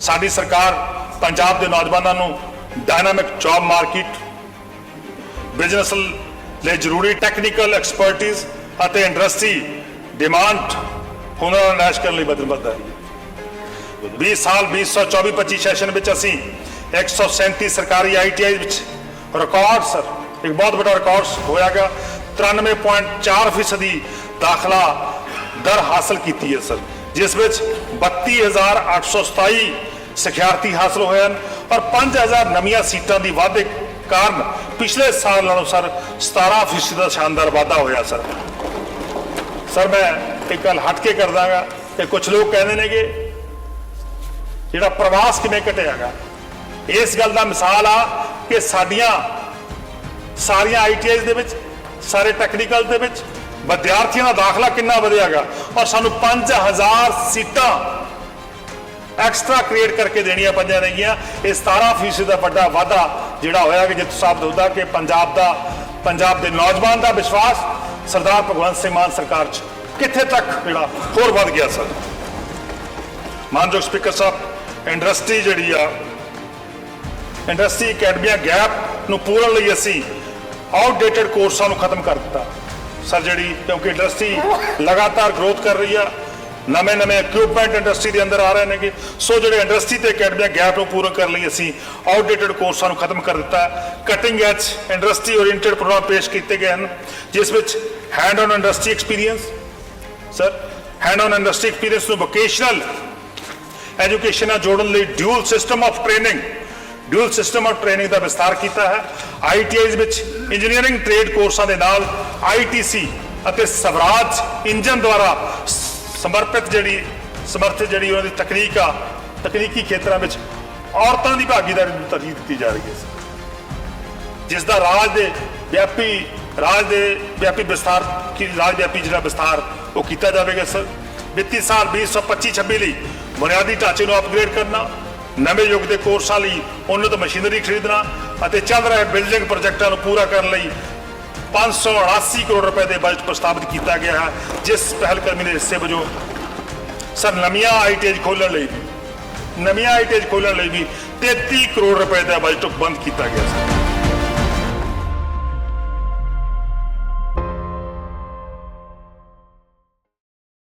ਸਾਡੀ ਸਰਕਾਰ ਪੰਜਾਬ ਦੇ ਨੌਜਵਾਨਾਂ ਨੂੰ ਡਾਇਨਾਮਿਕ ਜੌਬ ਮਾਰਕੀਟ ਬਿਜ਼ਨਸ ਲਈ ਜ਼ਰੂਰੀ ਟੈਕਨੀਕਲ ਐਕਸਪਰਟਿਜ਼ ਅਤੇ ਇੰਡਸਟਰੀ ਡਿਮਾਂਡ ਹੁਨਰ ਨੈਸ਼ ਕਰਨ ਲਈ ਵਚਨਬੱਧ ਹੈ। 20 ਸਾਲ 2024-25 ਸੈਸ਼ਨ ਵਿੱਚ ਅਸੀਂ 137 ਸਰਕਾਰੀ ਆਈਟੀਆਈ ਵਿੱਚ ਰਿਕਾਰਡ ਸਰ ਇੱਕ ਬਹੁਤ ਵੱਡਾ ਰਿਕਾਰਡ ਹੋਇਆਗਾ 93.4 ਫੀਸਦੀ ਦਾਖਲਾ ਦਰ ਹਾਸਲ ਕੀਤੀ ਹੈ ਸਰ ਜਿਸ ਵਿੱਚ 32827 ਸਿਖਿਆਰਥੀ ਹਾਸਲ ਹੋਏ ਹਨ ਔਰ 5000 ਨਵੀਆਂ ਸੀਟਾਂ ਦੀ ਵਾਧੇ ਕਾਰਨ ਪਿਛਲੇ ਸਾਲ ਨਾਲੋਂ ਸਰ 17 ਫੀਸਦੀ ਦਾ ਸ਼ਾਨਦਾਰ ਵਾਧਾ ਹੋਇਆ ਸਰ। ਸਰ, ਮੈਂ ਇੱਕ ਗੱਲ ਹਟ ਕੇ ਕਰ ਦਾਂਗਾ ਕਿ ਕੁਝ ਲੋਕ ਕਹਿੰਦੇ ਨੇਗੇ, ਜਿਹੜਾ ਪ੍ਰਵਾਸ ਕਿਵੇਂ ਘਟਿਆਗਾ। ਇਸ ਗੱਲ ਦਾ ਮਿਸਾਲ ਆ ਕਿ ਸਾਡੀਆਂ ਸਾਰੀਆਂ ਆਈਟੀਆਈਜ਼ ਦੇ ਵਿੱਚ, ਸਾਰੇ ਟੈਕਨੀਕਲ ਦੇ ਵਿੱਚ ਵਿਦਿਆਰਥੀਆਂ ਦਾ ਦਾਖਲਾ ਕਿੰਨਾ ਵਧਿਆਗਾ ਔਰ ਸਾਨੂੰ 5000 ਸੀਟਾਂ ਐਕਸਟਰਾ ਕ੍ਰੀਏਟ ਕਰਕੇ ਦੇਣੀਆਂ ਪੰਜਾਂ ਨੇਗੀਆਂ। ਇਹ 17% ਦਾ ਵੱਡਾ ਵਾਧਾ ਜਿਹੜਾ ਹੋਇਆ ਕਿ ਜਿੱਤ ਸਾਬਤ ਹੁੰਦਾ ਕਿ ਪੰਜਾਬ ਦਾ ਪੰਜਾਬ ਦੇ ਨੌਜਵਾਨ ਦਾ ਵਿਸ਼ਵਾਸ ਸਰਦਾਰ ਭਗਵੰਤ ਸਿੰਘ ਮਾਨ ਸਰਕਾਰ 'ਚ ਕਿੱਥੇ ਤੱਕ ਜਿਹੜਾ ਹੋਰ ਵੱਧ ਗਿਆ ਸਰ? ਮਾਨਯੋਗ ਸਪੀਕਰ ਸਾਹਿਬ, ਇੰਡਸਟਰੀ ਜਿਹੜੀ ਆ, ਇੰਡਸਟਰੀ ਅਕੈਡਮੀਆਂ ਗੈਪ ਨੂੰ ਪੂਰਨ ਲਈ ਅਸੀਂ ਆਊਟਡੇਟਡ ਕੋਰਸਾਂ ਨੂੰ ਖਤਮ ਕਰ ਦਿੱਤਾ। ਸਰ ਜਿਹੜੀ ਕਿਉਂਕਿ ਇੰਡਸਟਰੀ ਲਗਾਤਾਰ ਗਰੋਥ ਕਰ ਰਹੀ ਆ ਨਵੇਂ ਨਵੇਂ ਇਕਵਿਪਮੈਂਟ ਇੰਡਸਟਰੀ ਦੇ ਅੰਦਰ ਆ ਰਹੇ ਨੇਗੇ। ਸੋ ਜਿਹੜੇ ਇੰਡਸਟਰੀ ਤੇ ਅਕੈਡਮੀਆਂ ਗੈਪ ਨੂੰ ਪੂਰਨ ਕਰਨ ਲਈ ਅਸੀਂ ਆਊਟਡੇਟਡ ਕੋਰਸਾਂ ਨੂੰ ਖਤਮ ਕਰ ਦਿੱਤਾ cutting edge industry oriented programme ਪੇਸ਼ ਕੀਤੇ ਗਏ ਹਨ, ਜਿਸ ਵਿੱਚ hand on industry experience sir hand on industry experience ਨੂੰ ਵੋਕੇਸ਼ਨਲ ਐਜੂਕੇਸ਼ਨ ਨਾਲ ਜੋੜਨ ਲਈ dual system of training dual system of training ਦਾ ਵਿਸਤਾਰ ਕੀਤਾ ਹੈ। ਆਈਟੀਆਈਜ਼ ਵਿੱਚ ਇੰਜੀਨੀਅਰਿੰਗ ਟ੍ਰੇਡ ਕੋਰਸਾਂ ਦੇ ਨਾਲ ਆਈਟੀਸੀ ਅਤੇ ਸਵਰਾਜ ਇੰਜਨ ਦੁਆਰਾ ਸਮਰਪਿਤ ਜਿਹੜੀ, ਸਮਰਥਿਤ ਜਿਹੜੀ ਉਹਨਾਂ ਦੀ ਤਕਨੀਕ ਆ, ਤਕਨੀਕੀ ਖੇਤਰਾਂ ਵਿੱਚ ਔਰਤਾਂ ਦੀ ਭਾਗੀਦਾਰੀ ਨੂੰ ਤਰਜੀਹ ਦਿੱਤੀ ਜਾ ਰਹੀ ਹੈ ਜਿਸ ਦਾ ਰਾਜ ਦੇ ਵਿਆਪੀ, ਰਾਜ ਦੇ ਵਿਆਪੀ ਵਿਸਥਾਰ ਕੀ, ਰਾਜ ਵਿਆਪੀ ਜਿਹੜਾ ਵਿਸਥਾਰ ਉਹ ਕੀਤਾ ਜਾਵੇਗਾ ਸਰ। ਵਿੱਤੀ ਸਾਲ 2025-26 ਲਈ ਬੁਨਿਆਦੀ ਢਾਂਚੇ ਨੂੰ ਅਪਗ੍ਰੇਡ ਕਰਨਾ, ਨਵੇਂ ਯੁੱਗ ਦੇ ਕੋਰਸਾਂ ਲਈ ਉન્નਤ ਮਸ਼ੀਨਰੀ ਖਰੀਦਣਾ ਅਤੇ ਚੱਲ ਰਹੇ ਬਿਲਡਿੰਗ ਪ੍ਰੋਜੈਕਟਾਂ ਨੂੰ ਪੂਰਾ ਕਰਨ ਲਈ 588 ਕਰੋੜ ਰੁਪਏ ਦੇ ਬਜਟ ਪ੍ਰਸਤਾਵਿਤ ਕੀਤਾ ਗਿਆ ਹੈ, ਜਿਸ ਪਹਿਲਕਦਮੀ ਦੇ ਹਿੱਸੇ ਵਜੋਂ ਸਰ ਨਵੀਆਂ ਆਈਟੀਆਈ ਖੋਲਣ ਲਈ ਵੀ, ਨਵੀਆਂ ਆਈਟੀਜ ਖੋਲਣ ਲਈ ਵੀ 33 ਕਰੋੜ ਰੁਪਏ ਦਾ ਬਜਟ ਬੰਦ ਕੀਤਾ ਗਿਆ ਸੀ।